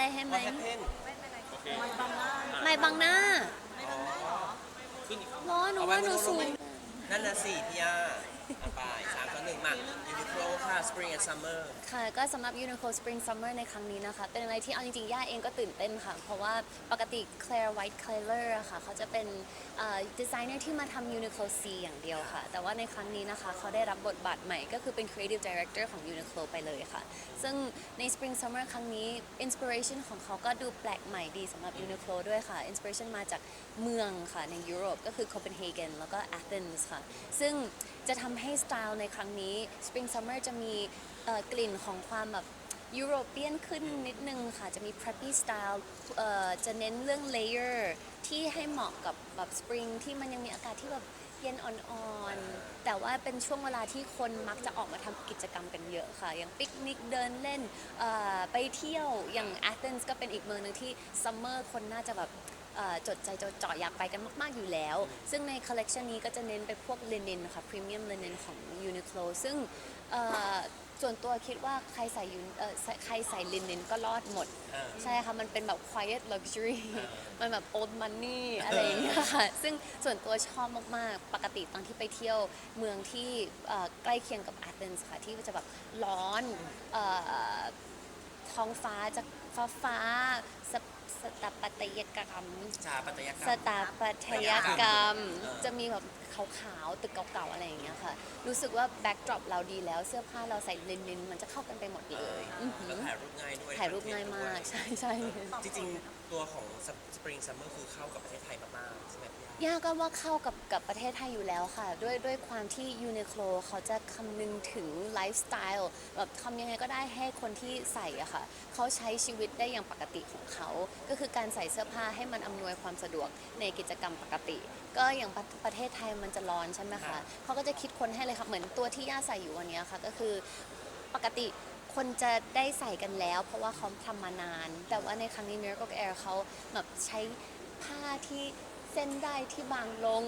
หนูจับอะไรให้ไหมว่าแฮปเพนโอเคไม่บังหน้าขึ้นอีกร้อนหนูว่าหนูสูง นั่นน่ะสิพี่ย่าอะไปสามต่อหนึ่งมายูนิ โคลค่ะ Spring and Summer ค่ะก็สำหรับ Uniqlo Spring Summer ในครั้งนี้นะคะ เป็นอะไรที่เอาจริงๆ ย่าเองก็ตื่นเต้นค่ะ เพราะว่าปกติ Claire White Color อะค่ะ เขาจะเป็นดีไซเนอร์ที่มาทำ Uniqlo C อย่างเดียวค่ะ แต่ว่าในครั้งนี้นะคะ เขาได้รับบทบาทใหม่ก็คือเป็น Creative Director ของ Uniqlo ไปเลยค่ะ ซึ่งใน Spring Summer ครั้งนี้ Inspiration ของเขาก็ดูแปลกใหม่ดีสำหรับ Uniqlo ด้วยค่ะ Inspiration มาจากเมืองค่ะในยุโรปก็คือ Copenhagen แล้วก็ Athens ค่ะ ซึ่ง จะทำให้สไตล์ในครั้งนี้ Spring Summer จะมีกลิ่นของความแบบยุโรเปียนขึ้นนิดนึงค่ะ จะมี preppy style จะเน้นเรื่อง layer ที่ให้เหมาะกับแบบ spring ที่มันยังมีอากาศที่แบบเย็นอ่อนๆ แต่ว่าเป็นช่วงเวลาที่คนมักจะออกมาทำกิจกรรมกันเยอะค่ะ อย่างปิกนิกเดินเล่นไปเที่ยวอย่าง Athens ก็เป็นอีกเมืองหนึงที่ summer คนน่าจะแบบ อ่อจดใจจดจ่ออยากไปกันมากๆอยู่แล้ว ซึ่งในคอลเลกชันนี้ก็จะเน้นไปพวกลินินค่ะพรีเมียมลินินของ Uniqlo ซึ่งเอ่อส่วนตัวคิดว่าใครใส่ยูเอ่อใส่ใครใส่ลินินก็รอดหมดอ่าใช่ค่ะ มันเป็นแบบ quiet luxury มันแบบ old money อะไรอย่างเงี้ยค่ะ ซึ่งส่วนตัวชอบมาก ๆ ปกติตอนที่ไปเที่ยวเมืองที่เอ่อใกล้เคียงกับ Athens ค่ะ ที่จะแบบร้อนเอ่อท้องฟ้าจะฟ้าฟ้าสถ สถาปัตยกรรม ชาปัตยกรรสมถาปัตยกรรม เออ จะมีแบบขาวๆตึกเก่าๆอะไรอย่างเงี้ยค่ะ รู้สึกว่าแบ็กดรอปเราดีแล้วเสื้อผ้าเราใส่ลินินมันจะเข้ากันไปหมดเลยอือหืแล้วอถ่ายรูปง่ายด้วยถ่ายรูปง่ายมาก ใช่ใช่ จริงๆ ตัวของ Spring Summer คือเข้ากับประเทศไทย ย่าย่าก็ว่าเข้ากับกับประเทศไทยอยู่แล้วค่ะ ด้วยด้วยความที่ยูนิโคลเขาจะคำนึงถึงไลฟ์สไตล์แบบทำยังไงก็ได้ให้คนที่ใส่อะค่ะเขาใช้ชีวิตได้อย่างปกติของเขา ก็คือการใส่เสื้อผ้าให้มันอำนวยความสะดวกในกิจกรรมปกติ ก็อย่างประประเทศไทยมันจะร้อนใช่ไหมคะเขาก็จะคิดคนให้เลยค่ะเหมือนตัวที่ย่าใส่อยู่วันเนี้ยค่ะ ก็คือปกติคนจะได้ใส่กันแล้ว เพราะว่าเขาทำมานาน แต่ว่าในครั้งนี้ Miracle Air เขาแบบใช้ผ้าที่ เส้นได้ที่บางลง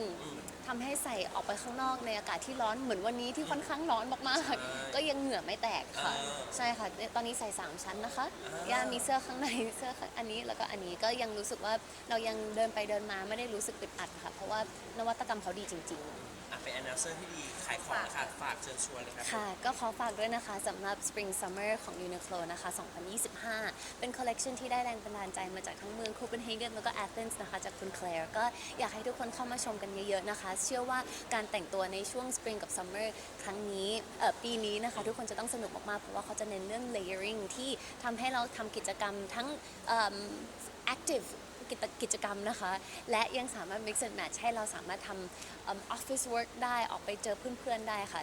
ทำให้ใส่ออกไปข้างนอกในอากาศที่ร้อนเหมือนวันนี้ที่ค่อนข้างร้อนมากๆ ก็ยังเหงื่อไม่แตกค่ะอ่าใช่ค่ะ ตอนนี้ใส่ 3 ชั้นนะคะอ่าย่ามีเสื้อข้างในเสื้อข้างอันนี้แล้วก็อันนี้ก็ยังรู้สึกว่าเรายังเดินไปเดินมาไม่ได้รู้สึกอึดอัดค่ะ เพราะว่านวัตกรรมเขาดีจริง ๆ อะเป็น announcer ที่ดีขายของนะคะฝากเชิญชวนเลยครับ ค่ะ ก็ขอฝากด้วยนะคะสำหรับ Spring Summer ของ Uniqlo นะคะ 2025 เป็นคอลเลกชันที่ได้แรงบันดาลใจมาจากทั้งเมืองโคเปนเฮเกนแล้วก็แอธเ n นส์นะคะ จากคุณแคลร์ก็อยากให้ทุกคนเข้ามาชมกันเยอะๆนะคะ เชื่อว่าการแต่งตัวในช่วง Spring กับ Summer ครั้งนี้เอ่อปีนี้นะคะ ทุกคนจะต้องสนุกมากๆ เพราะว่าเขาจะเน้นเรื่อง layering ที่ทำให้เราทำกิจกรรมทั้งเอิ่ม active กิจกิจกรรมนะคะ และยังสามารถ mix and match ให้เราสามารถทำเอิ่ม office work ได้ออกไปเจอเพื่อนๆได้ค่ะ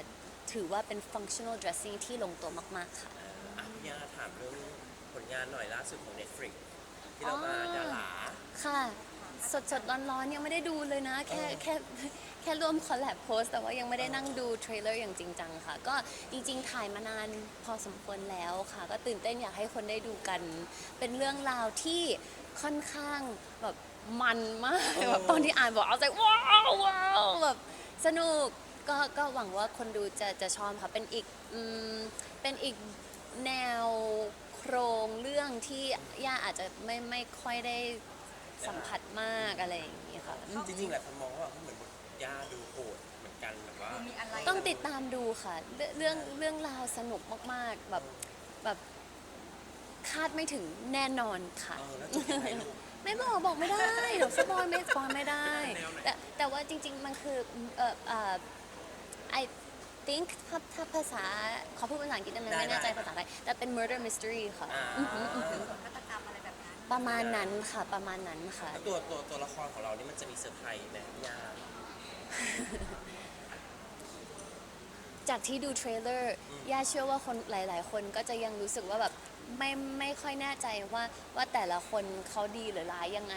ถือว่าเป็น functional dressing ที่ลงตัวมากๆค่ะอะพี่ย่าถามเรื่องผลงานหน่อยล่าสุดของ Netflix ที่เรามาดาราค่ะ สดสดๆร้อนๆ ยังไม่ได้ดูเลยนะ แค่เออแค่แค่ร่วมคอลแลบโพสแต่ว่ายังไม่ได้นั่งดูเทรลเลอร์อย่างจริงจังค่ะ ก็จริงๆ ถ่ายมานานพอสมควรแล้วค่ะ ก็ตื่นเต้นอยากให้คนได้ดูกัน เป็นเรื่องราวที่ค่อนข้างแบบมันมากแบบตอนที่อ่านบอกเอาใจว้าวว้าวแบบสนุกก็ก็หวังว่าคนดูจะจะชอบค่ะเป็นอีกอืมเป็นอีกแนวโครงเรื่องที่ย่าอาจจะไม่ไม่ค่อยได้ สัมผัสมากอะไรอย่างนี้ค่ะ จริงๆหลายคนมองว่าเหมือนบทย่าดูโหดเหมือนกันแบบว่า มีอะไรต้องติดตามดูค่ะ เรื่องเรื่องเรื่องราวสนุกมากๆแบบแบบคาดไม่ถึงแน่นอนค่ะ เออแล้วจะยังไงลูก ไม่บอกบอกไม่ได้เดี๋ยวสปอยไม่สปอยไม่ได้แต่แต่ว่าจริง ๆ มันคือเอ่อเอ่อ I think ถ้าถ้าภาษาขอพูดภาษาอังกฤษได้ไหมได้ไม่แน่ใจได้ภาษาไทยแต่เป็น murder mystery ค่ะ อ่าอือหืออือหือฆาตก ประมาณนั้นค่ะประมาณนั้นค่ะแล้วตัวตัวตัวละครของเรานี่มันจะมีเซอร์ไพรส์ไหมพี่ย่าจากที่ดูเทรลเลอร์อืมย่าเชื่อว่าคนหลาย ๆ คนก็จะยังรู้สึกว่าแบบไม่ไม่ค่อยแน่ใจว่าว่าแต่ละคนเขาดีหรือร้ายยังไง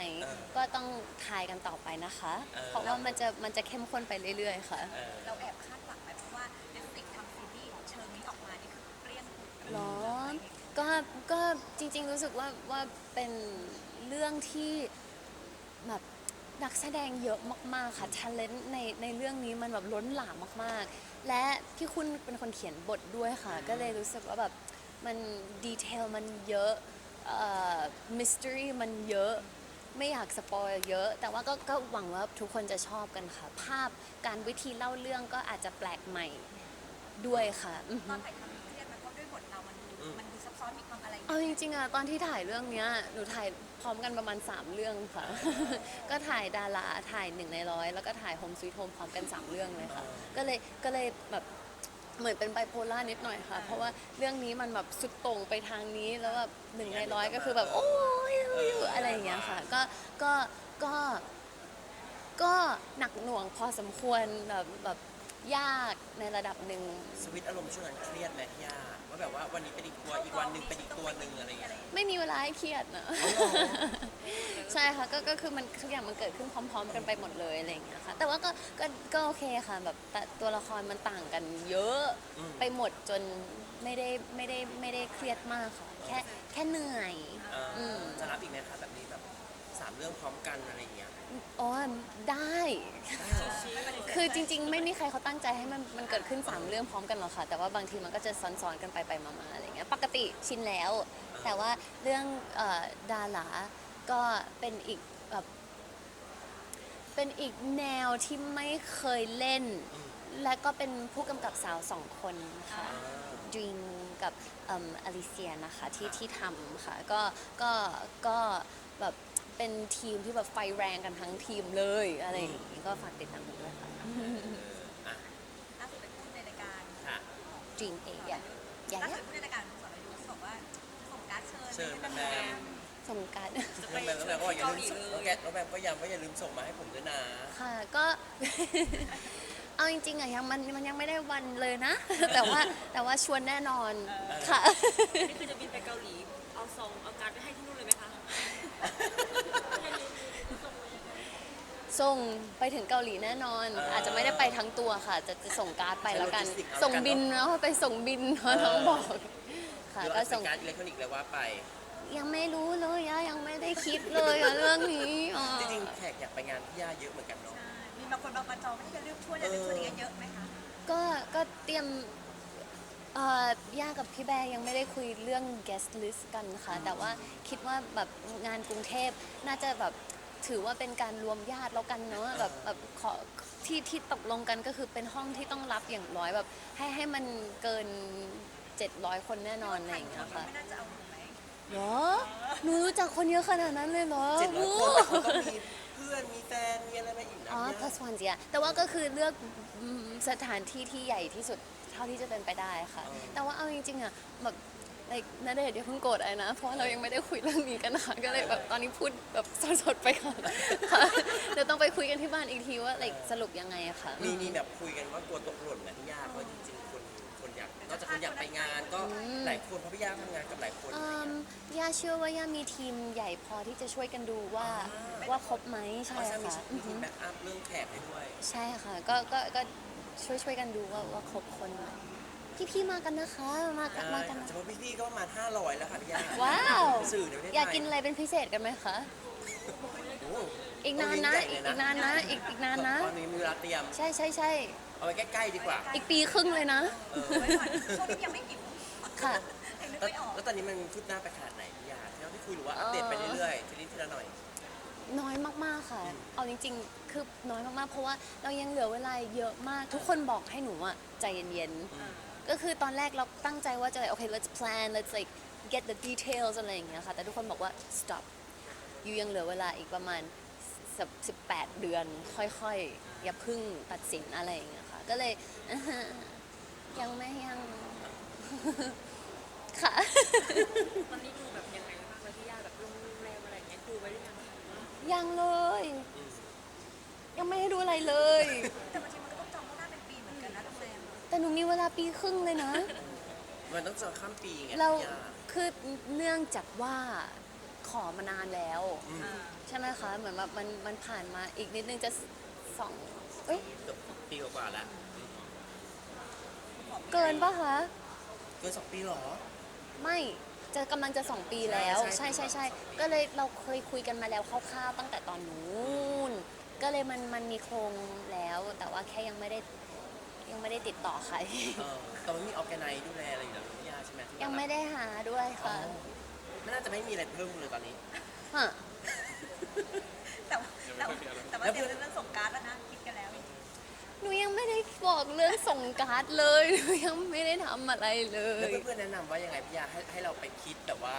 ก็ต้องทายกันต่อไปนะคะ เพราะว่ามันจะมันจะเข้มข้นไปเรื่อย ๆ ค่ะเออเราแอบคาดหวังไหมเพราะว่า Netflix ทำซีรีส์เชิงนี้ออกมานี่คือเปรี้ยงหรอ ก็ก็จริง ๆ รู้สึกว่าว่าเป็นเรื่องที่แบบนักแสดงเยอะมาก ๆ ค่ะ talent ในในเรื่องนี้มันแบบล้นหลามมาก ๆ และพี่คุณเป็นคนเขียนบทด้วยค่ะ ก็เลยรู้สึกว่าแบบมันดีเทลมันเยอะมิส t ต r y มันเยอะ ไม่อยากสปอยเยอะ แต่ว่าก็ก็หวังว่าทุกคนจะชอบกันค่ะ ภาพการวิธีเล่าเรื่องก็อาจจะแปลกใหม่ด้วยค่ะอือตฮึอนถ่ายท เอาจริงๆอะตอนที่ถ่ายเรื่องเนี้ยหนูถ่ายพร้อมกันประมาณ 3 เรื่องค่ะ ก็ถ่ายดาราถ่ายหนึ่งในร้อยแล้วก็ถ่ายโฮมสวีทโฮมพร้อมกัน 3 เรื่องเลยค่ะ ก็เลยก็เลยแบบเหมือนเป็นไบโพล่านิดหน่อยค่ะ เพราะว่าเรื่องนี้มันแบบสุดต่งไปทางนี้แล้วแบบหนึ่งในร้อยก็คือแบบ โอ้ยอะไรอย่างเงี้ยค่ะ ก็ก็ก็ก็หนักหน่วงพอสมควรแบบแบบยากในระดับหนึ่งสวิตช์อารมณ์ช่วงนั้นเครียดไหมย่า ว่าแบบว่าวันนี้เป็นอีกตัวอีกวันหนึ่งเป็นอีกตัวหนึ่งอะไรอย่างเงี้ย ไม่มีเวลาให้เครียดนะ ใช่ค่ะก็ก็คือมันทุกอย่างมันเกิดขึ้นพร้อม ๆ กันไปหมดเลยอะไรอย่างเงี้ยค่ะ แต่ว่าก็ก็ก็โอเคค่ะแบบแต่ตัวละครมันต่างกันเยอะอืม ไปหมดจนไม่ได้ไม่ได้ไม่ได้เครียดมากค่ะแค่แค่เหนื่อย เอ่ออ ม จะรับอีกไหมคะแบบนี้แบบสามเรื่องพร้อมกันอะไรอย่างเงี้ย อ๋อได้ คือจริง ๆ ไม่มีใครเขาตั้งใจให้มันมันเกิดขึ้น 3 เรื่องพร้อมกันหรอกค่ะ แต่ว่าบางทีมันก็จะซ้อนๆกันไปไปมาๆอะไรเงี้ยปกติชินแล้ว แต่ว่าเรื่องเอ่อดาราก็เป็นอีกแบบเป็นอีกแนวที่ไม่เคยเล่น และก็เป็นผู้กำกับสาวสองคนค่ะ Dream กับอลิเซียนะคะที่ที่ทำค่ะก็ก็ก็แบบเป็นทีมที่แบบไฟแรงกันทั้งทีมเลยอะไรอย่างนี้ก็ฝากติดตามด้วยค่ะ ล่าสุดไปพูดในรายการ ค่ะ Dream เอย่าอย่าล่าอย่าสุดพูดในรายการสอนอายุที่บอกว่าส่งการ์ดเชิญเชิญให้แบมแบมสงกรารน้องแบมน้องแบมก็บอกอย่าลืมส่งน้องแกน้องแบมก็ย้ำว่าอย่าลืมส่งมาให้ผมด้วยนะ ค่ะก็ เอาจริงๆอะยังมันมันยังไม่ได้วันเลยนะ แต่ว่าแต่ว่าชวนแน่นอนค่ะ นี่คือจะบินไปเกาหลี เอาซองเอาการ์ดไปให้ที่นู่นเลยไหมคะ ส่งไปถึงเกาหลีแน่นอน เออออาจจะไม่ได้ไปทั้งตัวค่ะ จะจะส่งการ์ดไปแล้วกัน ใช้โลจิสติกเอาส่งแล้วกันบินเนอะแล้วไปส่งบินเพราะน้องบอก ค่ะหรือก็ว่าส่ส่งงการอิเล็กทรอนิกส์เลยว่าไป ยังไม่รู้เลยอะยังไม่ได้คิดเลยอะเรื่องนี้อะจริงๆแขกอยากไปงานพี่ย่าเยอะเหมือนกันเนาะ มีบางคนบางประจองไม่ได้จะเลือกช่วยจะเลือกช่วยอย่างเงี้ยเยอะไหมคะ ก็ก็เตรียมเอ่อย่ากับพี่แบร์ยังไม่ได้คุยเรื่อง guest list กันค่ะ แต่ว่าคิดว่าแบบงานกรุงเทพน่าจะแบบ ถือว่าเป็นการรวมญาติแล้วกันเนาะแบบแบบขอที่ที่ตกลงกันก็คือเป็นห้องที่ต้องรับอย่างน้อยแบบให้ให้มันเกิน 700 คนแน่นอนอะไรอย่างเงี้ยค่ะไม่น่าจะเอาหนูไหมเหรอหนูรู้จักคนเยอะขนาดนั้นเลยเหรอเจ็ดร้อยคนแต่เขาก็มีเพื่อนมีแฟนมีอะไรมาอีกนะอ๋อพี่ย่า plus one เจียแต่ว่าก็คือเลือกอืมสถานที่ที่ใหญ่ที่สุดเท่าที่จะเป็นไปได้ค่ะ แต่ว่าเอาจริงๆอะแบบ like นาเดชน์อย่าเพิ่งโกรธไอ้นะ เพราะว่าเรายังไม่ได้คุยเรื่องนี้กันนะคะก็เลยแบบตอนนี้พูดแบบสดๆไปก่อนค่ะเดี๋ยวต้องไปคุยกันที่บ้านอีกทีว่า like สรุปยังไงอะค่ะ มีมีแบบคุยกันว่ากลัวตกหล่นนะพี่ย่าเพราะจริงๆ คนคนอยากนอกจากคนอยากไปงานก็หลายคนเพราะพี่ย่าทำงานกับหลายคนอะไรอือย่างมเงี้ยย่าเชื่อว่าย่ามีทีมใหญ่พอที่จะช่วยกันดูว่าว่าครบไหมใช่เพราะฉะนั้นมีค่ะมีทีมแบ็กอัพเรื่องแขกให้ด้วย ใช่ค่ะก็ก็ก็ช่วยช่วยกันดูว่าว่าครบคนไหม พี่พี่ๆมากันนะคะมากันมากันนะเฉพาะพี่ๆก็ประมาณ500แล้วค่ะพี่ย่าว้าวสื่อในประเทศไทยอยากกินอะไรเป็นพิเศษกันไหมคะโอ้อีกนานนะต้งอีเลี้ยงใหญ่เลยกอีกนานนะอีกอีกนานนะตอนนี้มีเวลาเตรียม ใช่ใช่ใช่เอาไว้ใกล้ๆดีกว่า อีกปีครึ่งเลยนะเออไว้ก่อนช่วงนี้ยังไม่หิวค่ะ ยังนึกแล้วไม่ออกแล้วตอนนี้มันคืบหน้าไปขนาดไหนพี่ย่าที่เราที่คุยหรือว่าอัปเดตไปเรื่อยๆทีนี้ทีละหน่อย น้อยมาก ๆ ค่ะ เอาจริง ๆ คือน้อยมาก ๆ เพราะว่าเรายังเหลือเวลาเยอะมาก ทุกคนบอกให้หนูอะใจเย็น ๆ ก็คือตอนแรกเราตั้งใจว่าจะโอเค let's plan let's like get the details อะไรอย่างเงี้ยค่ะ แต่ทุกคนบอกว่า stop ยูยังเหลือเวลาอีกประมาณสิบแปดเดือนค่อยๆ อย่าเพึ่งตัดสินอะไรอย่างเงี้ยค่ะ ก็เลยยังไม่ยัง ค่ะตอนนี้ดูแบบยังไงบ้างเลยพี่ย่าแบบโรงแรมอะไรอย่างเงี้ยดูไว้หรือยังคะยังเลย ยังไม่ได้ดูอะไรเลยแต่บางทีมันก็ต้องจอ แรมแต่หนูมีเวลาปีครึ่งเลยนะ มันต้องจองข้ามปีไงเราพี่ย่าคือเนื่องจากว่าขอมานานแล้ว อืม ใช่ไหมคะ เหมือนแบบมันมันผ่านมาอีกนิดนึงจะสองเอ้ยเกือบปีกว่าๆแล้วเกินปะคะ เกินสองปีเหรอ ไม่จะกำลังจะสองปีแล้ว ใช่ใช่ใช่ใช่ใช่ก็เลยเราเคยคุยกันมาแล้วคร่าวๆตั้งแต่ตอนนู้นก็เลยมันมันมีโครงแล้ว แต่ว่าแค่ยังไม่ได้ ยังไม่ได้ติดต่อใคร เออแต่มันมีออร์แกไนซ์ดูแลอะไรอยู่แล้วพี่ย่าใช่ไหมที่ยังไม่ได้หาด้วยอ๋อค่ะไม่น่าจะไม่มีอะไรเพิ่มเลยตอนนี้ ฮะแต่ว่าแต่ว่าแต่ว่าเตรียมเรื่องส่งการ์ดแล้วนะคิดกันแล้ว หนูยังไม่ได้บอกเรื่องส่งการ์ดเลยหนูยังไม่ได้ทำอะไรเลแล้วย เพื่อนๆแนะนำว่ายังไงพี่ยาให้ให้เราไปคิดแต่ว่า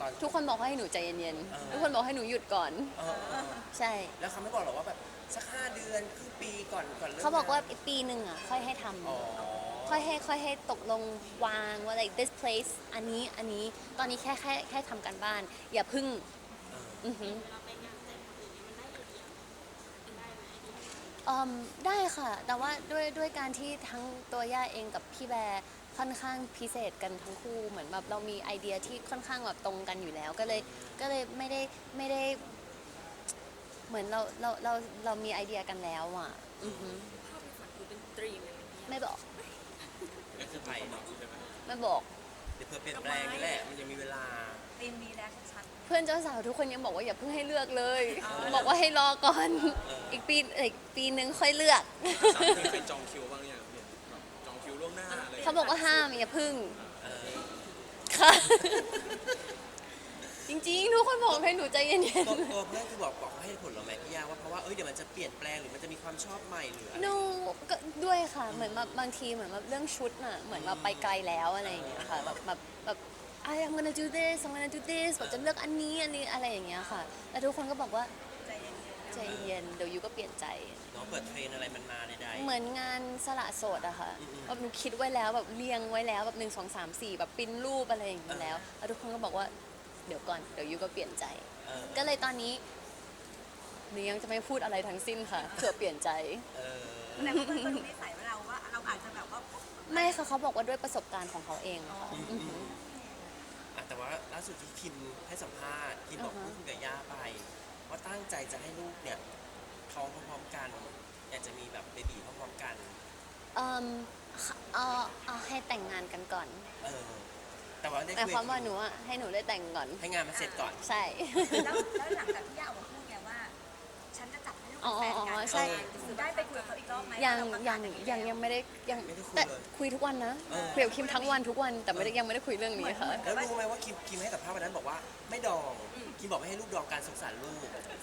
ตอน ทุกคนบอกให้หนูใจเย็นเออ ๆ ทุกคนบอกให้หนูหยุดก่อน เออเออใช่ แล้วเขาไม่บอกหรอกว่าแบบสักห้าเดือนครึ่งปีก่อนก่อนเริ่มเขาบอกว่างนปีหนึ่งอะค่อยให้ทำอ๋อค่อยให้ค่อยให้ตกลงวางว่า like this place อันนี้อันนี้ตอนนี้แค่แค่แค่ทำกันบ้าน อย่าพึ่งเอออือหืออืมได้ค่ะ แต่ว่าด้วยด้วยการที่ทั้งตัวย่าเองกับพี่แบร์ ค่อนข้างพิเศษกันทั้งคู่เหมือนแบบเรามีไอเดียที่ค่อนข้างแบบตรงกันอยู่แล้วก็เลยก็เลยไม่ได้ไม่ได้ เหมือนเราเราเราเรามีไอเดียกันแล้วอะอือหือภาพในฝันคือเป็นตรีมเลยไหมพี่ย่าไม่บอกก็คือไปเนาะไม่บอก เดี๋ยวเพื่อเปลี่ยนแปลงนี่แหละ มันยังมีเวลา เตรียมมีแล้วชัด เพื่อนเจ้าสาวทุกคนยังบอกว่าอย่าเพิ่งให้เลือกเลยบอกว่าให้รอก่อน อีกปีอีกปีนึงค่อยเลือก สามคนไปจองคิวบ้างยัง เขาบอกว่าห้ามอย่าพึ่งเออค่ะ จริงๆ ทุกคนบอกให้หนูใจเย็นตัวตัวเพื่อนคือบอกบอกให้ผลเราไหมพี่ยาว่าเพราะว่าเอ้ยเดี๋ยวมันจะเปลี่ยนแปลงหรือมันจะมีความชอบใหม่หรืออะไรๆ no ก็ด้วยค่ะ เหมือนแบบบางทีเหมือนแบบเรื่องชุดน่ะ เหมือนแบบไปไกลแล้วอะไรอย่างเงี้ยค่ะแบบแบบแบบ I am gonna do this I'm gonna do this แบบจะเลือกอันนี้อันนี้อะไรอย่างเงี้ยค่ะแต่ทุกคนก็บอกว่าๆใจเย็นใจเย็นเดี๋ยวยูก็เปลี่ยนใจเนาะเปิดเทรนอะไรมันมาใด เหมือนงานสละโสดอะค่ะอืมๆแบบหนูคิดไว้แล้วแบบเรียงไว้แล้วแบบหนึ่งสองสามสี่แบบปริ้นรูปอะไรอย่างเงี้ยแล้วแล้วทุกคนก็บอกว่าเดี๋ยวก่อนเดี๋ยวยูก็เปลี่ยนใจ ๆเออก็เลยตอนนี้หนูยังจะไม่พูดอะไรทั้งสิ้นค่ะ เผื่อเปลี่ยนใจ เออๆแต่ว่าเพื่อนก็รู้นิสัยว่าเราว่าเราอาจจะแบบว่าไม่ค่ะเขาบอกว่าด้วยประสบการณ์ของเขาเองอะค่ะ อืมอือหืออะแต่ว่าล่าสุดที่คิมให้สัมภาษณ์คิมบอกอ่าฮะ พูดคุยกับย่าไป ว่าตั้งใจจะให้ลูกเนี่ย ท้องพร้อมๆกัน อยากจะมีแบบเบบีพร้อมๆกัน เอิ่มเอาเอาให้แต่งงานกันก่อน เออ แต่ว่าได้หมายคุยความว่าหนูอะให้หนูได้แต่งก่อน ให้งานมันเสร็จก่อน ใช่ แล้วแล้วหลังจากที่ย่าออกมาพูด อ๋อเป็นแฟนอ๋อกันใช่ ได้ไปคุยกับเขาอีกรอบไหมยังเราประยักางศอนี้ยังแล้วยังไม่ได้ยังไม่ได้คุยแต่เลยคุยทุกวันนะเออ คุยกับคิมทั้งวันทุกวันแต่ไม่ได้ยังไม่ได้คุยเรื่องนี้ค่ะแล้วรู้ไหมว่าคิมคิมให้สัมภาษณ์วันนั้นบอกว่าไม่ดองคิมบอกไม่ให้ลูกดองการสงสารลูก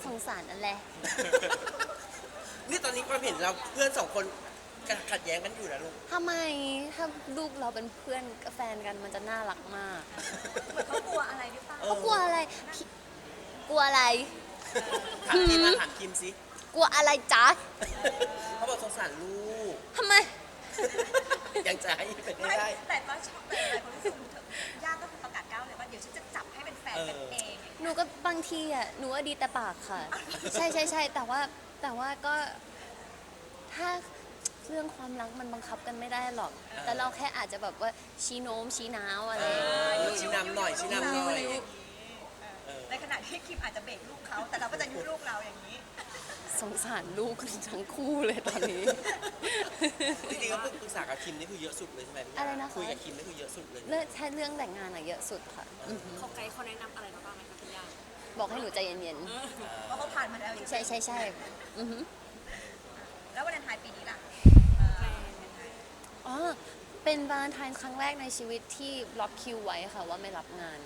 สงสารนั่นแหละนี่ตอนนี้ความเห็นเราเพื่อนสองคนขัดแย้งกันอยู่นะลูก ทำไมถ้าลูกเราเป็นเพื่อนกับแฟนกันมันจะน่ารักมากเหมือนเขากลัวอะไรหรือเปล่าเออ เขากลัวอะไรพี่กลัวอะไร ถามคิมมาถามคิมสิ กลัวอะไรจ๊ะเขาบอกสงสารลูก ทำไม ยังจะให้เป็นไม่ไม่ได้แต่ว่าชอบแต่หลายคนรู้สึกเถอะย่าก็คือประกาศก้าวเลยว่าเดี๋ยวฉันจะจับให้เป็นแฟนกันเอง หนูก็บางทีอะ หนูว่าดีแต่ปากค่ะ ใช่ใช่ใช่แต่ว่าแต่ว่าก็ ถ้าเรื่องความรักมันบังคับกันไม่ได้หรอก แต่เราแค่อาจจะแบบว่าชี้โน้มชี้น้าวอะไรอย่างเงี้ยเออชี้นำหน่อยชี้นำหน่อยเออในขณะที่คิมอาจจะเบรกลูกเขาแต่เราก็จะยุลูกเราอย่างนี้ สงสารลูกทั้งคู่เลยตอนนี้ จริงๆก็ปรึกษากับคิมนี่คือเยอะสุดเลยใช่ไหมพี่อะไรนะคะ คุยกับคิมนี่คือเยอะสุดเลยเรื่องแค่เรื่องแต่งงานอะเยอะสุดค่ะอือหือเขาไกด์เขาแนะนำอะไรมาบ้างไหมคะพี่ย่าบอกให้หนูใจเย็นเพราะเขาผ่านมาแล้วๆใช่ใช่ใช่อือหือแล้ววันเลนไทน์ปีนี้ล่ะแฟนอ๋อ เป็นวาเลนไทน์ครั้งแรกในชีวิตที่บล็อกคิวไว้ค่ะว่าไม่รับงาน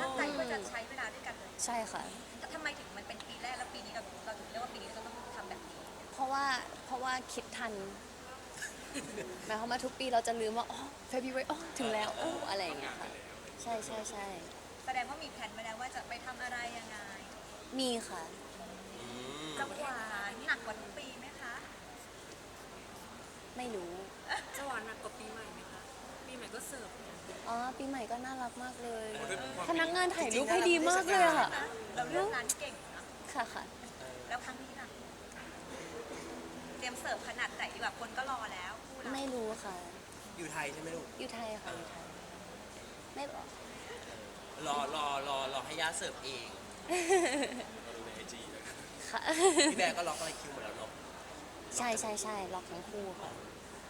ตั้งใจว่าจะใช้เวลาด้วยกันเลยใช่ค่ะ แต่ทำไมถึงมันเป็นปีแรกแล้วปีนี้เราเราถึง ว่าคิดทัน หมายความว่าทุกปีเราจะลืมว่า อ๋อ February อ๋อถึงแล้วโอ้อะไรอย่างเงี้ยค่ะ ใช่ใช่ใช่แสดงว่ามีแผนไว้แล้วว่าจะไปทำอะไรยังไงมีค่ะอืมจะหวานหนักกว่าทุกปีไหมคะ ไม่รู้ จะหวานหนักกว่าปีใหม่ไหมคะ ปีใหม่ก็เสิร์ฟเนี่ยอ๋อ ปีใหม่ก็น่ารักมากเลย โอ้ด้วยความพนักงานถ่ายรูปให้ดีมากเลยอะค่ะนะเราเลือกงานเก่งนะค่ะค่ะ แล้วครั้งนี้ล่ะเต รียมเสิร์ฟขนาดไหนดีกว่าคนก็รอแล้วคู่เราไม่รู้ค่ะ อยู่ไทยใช่ไหมลูกอยู่ไทยค่ะอยู่ไทย ไม่บอก รอรอรอรอให้ย่าเสิร์ฟเองเราดูในไอจีเลยค่ะ พี่แบร์ก็ล็อกอะไรคิวหมดแล้วเนาะใช่ใช่ใช่ล็อกทั้งคู่ค่ะ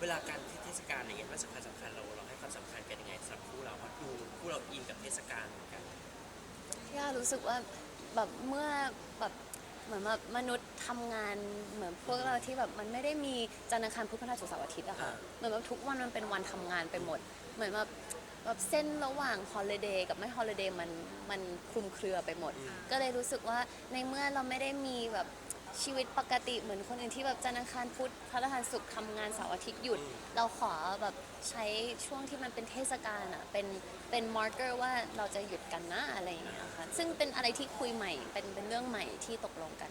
เวลาการเทศกาลอะไรเงี้ยมันสำคัญสำคัญเราเราให้ความสำคัญกันยังไงสำหรับคู่เราเพราะดูคู่เราอินกับเทศกาลเหมือนกัน ย่ารู้สึกว่าแบบเมื่อแบบ เหมือนแบบมนุษย์ทำงานเหมือนพวกเราที่แบบมันไม่ได้มีจันทร์อังคารพุธพฤหัสศุกร์เสาร์อาทิตย์อะค่ะ อ่า เหมือนแบบทุกวันมันเป็นวันทำงานไปหมด เหมือนแบบแบบเส้นระหว่างฮอลิเดย์กับไม่ฮอลิเดย์มันมันคลุมเครือไปหมด ก็เลยรู้สึกว่าในเมื่อเราไม่ได้มีแบบ ชีวิตปกติเหมือนคนอื่นที่แบบจันทร์อังคารพุธพฤหัสศุกร์ทำงานเสาร์อาทิตย์หยุด เราขอแบบใช้ช่วงที่มันเป็นเทศกาลอะเป็นเป็นมาร์เกอร์ว่าเราจะหยุดกันนะอะไรอย่างเงี้ยค่ะซึ่งเป็นอะไรที่คุยใหม่เป็นเป็นเรื่องใหม่ที่ตกลงกัน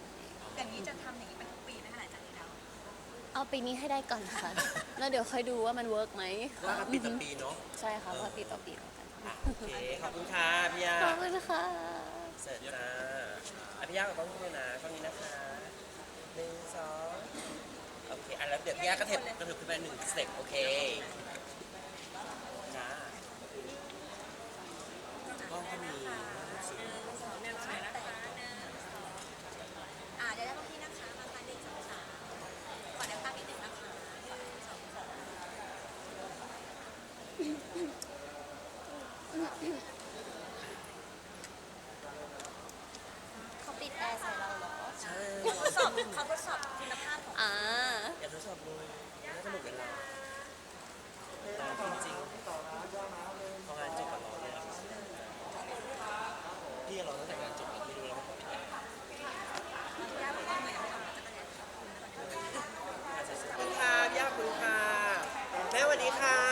อย่างนี้จะทำอย่างนี้เป็นทุกปีไหมคะหลังจากนี้แล้วเอาปีนี้ให้ได้ก่อนค่ะ แล้วเดี๋ยวค่อยดูว่ามันเวิร์กไหมว่ากันปีต่อปีเนาะใช่ค่ะว่าปีต่อปีแล้วกันอะโอเคขอบคุณค่ะพี่ยาขอบคุณค่ะเสร็จจ้าอะพี่ยาก็ต้องพูดนะตรงนี้นะคะ หนึ่งสองโอเคอะแล้วเดี๋ยวพี่ยากระเถิบกระเถิบขึ้นไปหนึ่งสเต็ปโอเคจ้ากล้องก็มีอ่าเดี๋ยวได้พวกพี่นะคะมาค่ะหนึ่งสองสามขอนวตั้งนิดนึงนะคะขอหนึ่งสองสามเขาปิดแอร์ใส่เราเหรอ ใช่ ทดสอบ เขาทดสอบคุณภาพของอ่าอยากทดสอบดูน่าสนุกกันเราจริงๆพองานจบกับเราเนี่ยพี่เราตั้งแต่งานจบแล้วพี่รู้แล้วว่าเขาเป็นยังไงขอบคุณค่ะพี่ยาขอบคุณค่ะแม่สวัสดีค่ะ